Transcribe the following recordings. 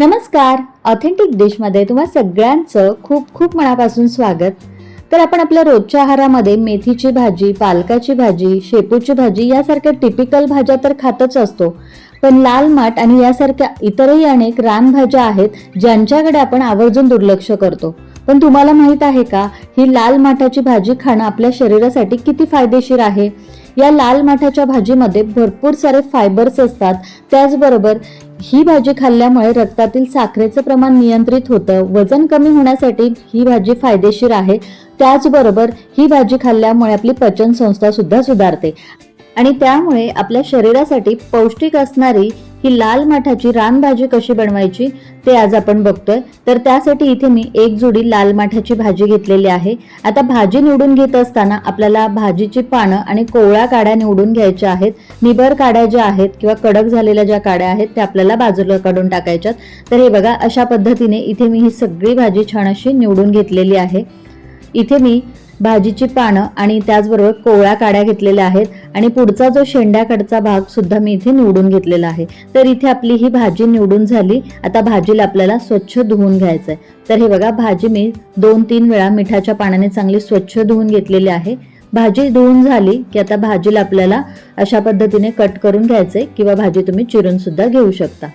नमस्कार. ऑथेंटिक डिशमध्ये तुम्हा सगळ्यांचं खूप खूप मनापासून स्वागत. तर आपण आपल्या रोजच्या आहारामध्ये मेथीची भाजी पालकाची भाजी शेपूची भाजी यासारख्या टिपिकल भाज्या तर खातच असतो. पण लाल माठ आणि यासारख्या इतरही अनेक रानभाज्या आहेत ज्यांच्याकडे आपण आवर्जून दुर्लक्ष करतो. पण तुम्हाला माहीत आहे का ही लाल माठाची भाजी खाणं आपल्या शरीरासाठी किती फायदेशीर आहे? या लाल माठाच्या भाजीमध्ये भरपूर सारे फायबर्स असतात. त्याचबरोबर ही भाजी खाल्ल्यामुळे रक्तातील साखरेचं प्रमाण नियंत्रित होतं. वजन कमी होण्यासाठी ही भाजी फायदेशीर आहे. त्याचबरोबर ही भाजी खाल्ल्यामुळे आपली पचन संस्था सुद्धा सुधारते. आणि त्यामुळे आपल्या शरीरासाठी पौष्टिक असणारी ही लाल माठाची रानभाजी कशी बनवायची ते आज आपण बघतोय. तर त्यासाठी इथे मी एक जुडी लाल माठाची भाजी घेतलेली आहे. आता भाजी निवडून घेत असताना आपल्याला भाजीची पानं आणि कोवळ्या काड्या निवडून घ्यायच्या आहेत. निबर काड्या ज्या आहेत किंवा कडक झालेल्या ज्या काड्या आहेत त्या आपल्याला बाजूला काढून टाकायच्यात. तर हे बघा अशा पद्धतीने इथे मी ही सगळी भाजी छान अशी निवडून घेतलेली आहे. इथे मी भाजीची पानं आणि त्याचबरोबर कोवळ्या काड्या घेतलेल्या आहेत आणि पुढचा जो शेंड्याकडचा भाग सुद्धा मी इथे निवडून घेतलेला आहे. तर इथे आपली ही भाजी निवडून झाली. आता भाजीला आपल्याला स्वच्छ धुवून घ्यायचं आहे तर हे बघा भाजी मी दोन तीन वेळा मिठाच्या पाण्याने चांगली स्वच्छ धुवून घेतलेली आहे. भाजी धुवून झाली की आता भाजीला आपल्याला अशा पद्धतीने कट करून घ्यायचंय किंवा भाजी तुम्ही चिरून सुद्धा घेऊ शकता.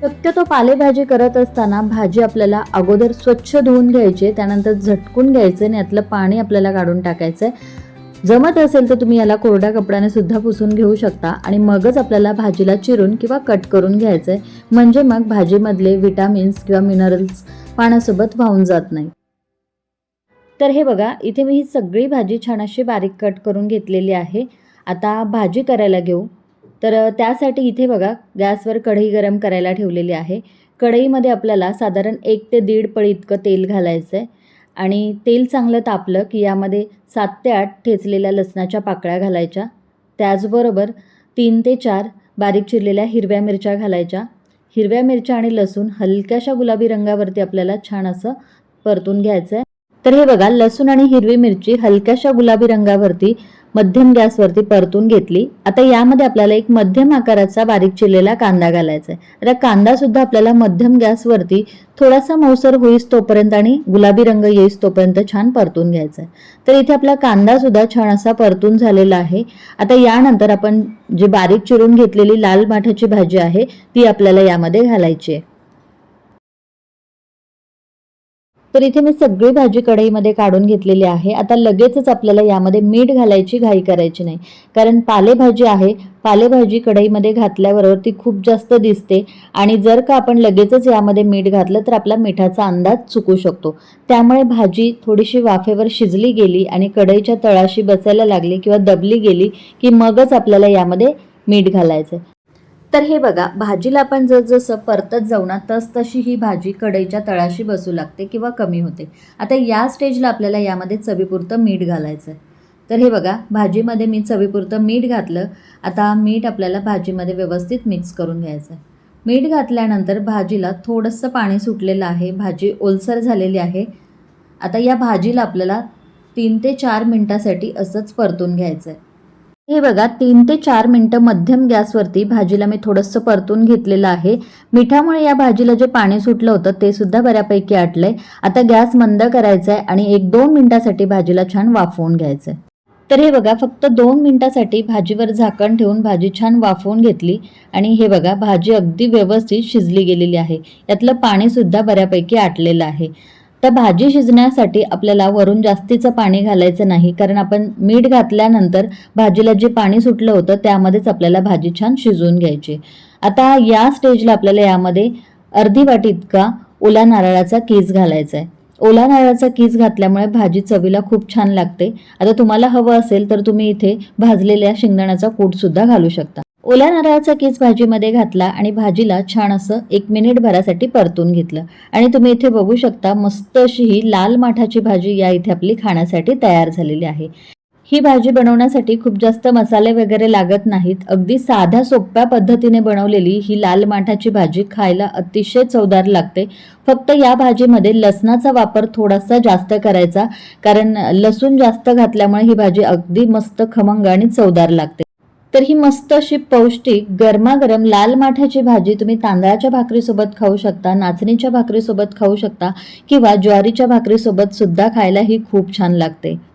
शक्यतो पालेभाजी करत असताना भाजी आपल्याला अगोदर स्वच्छ धुवून घ्यायची त्यानंतर झटकून घ्यायचं आणि यातलं पाणी आपल्याला काढून टाकायचं आहे. जमत असेल तर तुम्ही याला कोरड्या कपड्याने सुद्धा पुसून घेऊ शकता आणि मगच आपल्याला भाजीला चिरून किंवा कट करून घ्यायचं आहे. म्हणजे मग भाजीमधले विटामिन्स किंवा मिनरल्स पाण्यासोबत वाहून जात नाही. तर हे बघा इथे मी ही सगळी भाजी छान अशी बारीक कट करून घेतलेली आहे. आता भाजी करायला घेऊ. तर त्यासाठी इथे बघा गॅसवर कढई गरम करायला ठेवलेली आहे. कढईमध्ये आपल्याला साधारण एक ते दीड पळी इतकं तेल घालायचं आहे आणि तेल चांगलं तापलं की यामध्ये सात ते आठ ठेचलेल्या लसणाच्या पाकळ्या घालायच्या. त्याचबरोबर तीन ते चार बारीक चिरलेल्या हिरव्या मिरच्या घालायच्या. हिरव्या मिरच्या आणि लसूण हलक्याशा गुलाबी रंगावरती आपल्याला छान असं परतून घ्यायचं आहे तर हे बघा लसूण आणि हिरवी मिरची हलक्याशा गुलाबी रंगावरती मध्यम गॅसवरती परतून घेतली. आता यामध्ये आपल्याला एक मध्यम आकाराचा बारीक चिरलेला कांदा घालायचा आहे. आता कांदा सुद्धा आपल्याला मध्यम गॅसवरती थोडासा मौसर होईस तोपर्यंत आणि गुलाबी रंग येईस तोपर्यंत छान परतून घ्यायचा आहे. तर इथे आपला कांदा सुद्धा छान असा परतून झालेला आहे. आता यानंतर आपण जी बारीक चिरून घेतलेली लाल माठाची भाजी आहे ती आपल्याला यामध्ये घालायची आहे. तर इथे मी सगळी भाजी कढईमध्ये काढून घेतलेली आहे. आता लगेचच आपल्याला यामध्ये मीठ घालायची घाई करायची नाही. कारण पालेभाजी आहे पालेभाजी कढईमध्ये घातल्याबरोबर ती खूप जास्त दिसते. आणि जर का आपण लगेचच यामध्ये मीठ घातलं तर आपला मिठाचा अंदाज चुकू शकतो. त्यामुळे भाजी थोडीशी वाफेवर शिजली गेली आणि कढईच्या तळाशी बसायला लागली किंवा दबली गेली की मगच आपल्याला यामध्ये मीठ घालायचं तर हे बघा भाजीला आपण जसजसं परतत जाऊ ना तस तशी ही भाजी कढईच्या तळाशी बसू लागते किंवा कमी होते. आता या स्टेजला आपल्याला यामध्ये चवीपुरतं मीठ घालायचं आहे तर हे बघा भाजीमध्ये मी चवीपुरतं मीठ घातलं. आता मीठ आपल्याला भाजीमध्ये व्यवस्थित मिक्स करून घ्यायचं आहे मीठ घातल्यानंतर भाजीला थोडंसं पाणी सुटलेलं आहे. भाजी ओलसर झालेली आहे. आता या भाजीला आपल्याला तीन ते चार मिनटासाठी असंच परतून घ्यायचं आहे हे बघा तीन ते चार मिनटं मध्यम गॅसवरती भाजीला मी थोडंसं परतून घेतलेलं आहे. मिठामुळे या भाजीला जे पाणी सुटलं होतं ते सुद्धा बऱ्यापैकी आटलंय. आता गॅस मंद करायचा आहे आणि एक दोन मिनिटासाठी भाजीला छान वाफवून घ्यायचं आहे तर हे बघा फक्त दोन मिनिटासाठी भाजीवर झाकण ठेवून भाजी छान वाफवून घेतली आणि हे बघा भाजी अगदी व्यवस्थित शिजली गेलेली आहे. यातलं पाणी सुद्धा बऱ्यापैकी आटलेलं आहे. तर भाजी शिजण्यासाठी आपल्याला वरून जास्तीचं पाणी घालायचं नाही कारण आपण मीठ घातल्यानंतर भाजीला जे पाणी सुटलं होतं त्यामध्येच आपल्याला भाजी छान शिजवून घ्यायची. आता या स्टेजला आपल्याला यामध्ये अर्धी वाटी इतका ओला नारळाचा कीस घालायचा आहे ओला नारळाचा कीस घातल्यामुळे भाजी चवीला खूप छान लागते. आता तुम्हाला हवं असेल तर तुम्ही इथे भाजलेल्या शेंगदाण्याचा कूट सुद्धा घालू शकता. ओल्या नारळाचा कीस भाजीमध्ये घातला आणि भाजीला छान असं एक मिनिट भरासाठी परतून घेतलं. आणि तुम्ही इथे बघू शकता मस्त अशी ही लाल माठाची भाजी या इथे आपली खाण्यासाठी तयार झालेली आहे. ही भाजी बनवण्यासाठी खूप जास्त मसाले वगैरे लागत नाहीत. अगदी साध्या सोप्या पद्धतीने बनवलेली ही लाल माठाची भाजी खायला अतिशय चवदार लागते. फक्त या भाजीमध्ये लसणाचा वापर थोडासा जास्त करायचा कारण लसूण जास्त घातल्यामुळे ही भाजी अगदी मस्त खमंग आणि चवदार लागते. तर ही मस्त अशी पौष्टिक गरमागरम लाल माठाची भाजी तुम्ही तांदळाच्या भाकरीसोबत खाऊ शकता नाचणीच्या भाकरीसोबत खाऊ शकता किंवा ज्वारीच्या भाकरीसोबत सुद्धा खायला ही खूप छान लागते.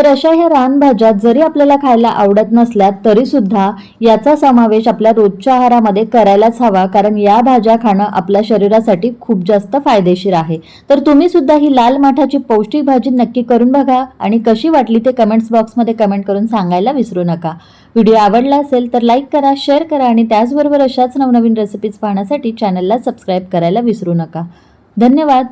तर अशा ह्या रानभाज्या जरी आपल्याला खायला आवडत नसल्या तरी सुद्धा याचा समावेश आपल्या रोजच्या आहारामध्ये करायलाच हवा कारण या भाज्या खाणं आपल्या शरीरासाठी खूप जास्त फायदेशीर आहे. तर तुम्ही सुद्धा ही लाल माठाची पौष्टिक भाजी नक्की करून बघा आणि कशी वाटली ते कमेंट्स बॉक्समध्ये कमेंट करून सांगायला विसरू नका. व्हिडिओ आवडला असेल तर लाईक करा शेअर करा आणि त्याचबरोबर अशाच नवनवीन रेसिपीज पाहण्यासाठी चॅनलला सबस्क्राईब करायला विसरू नका. धन्यवाद!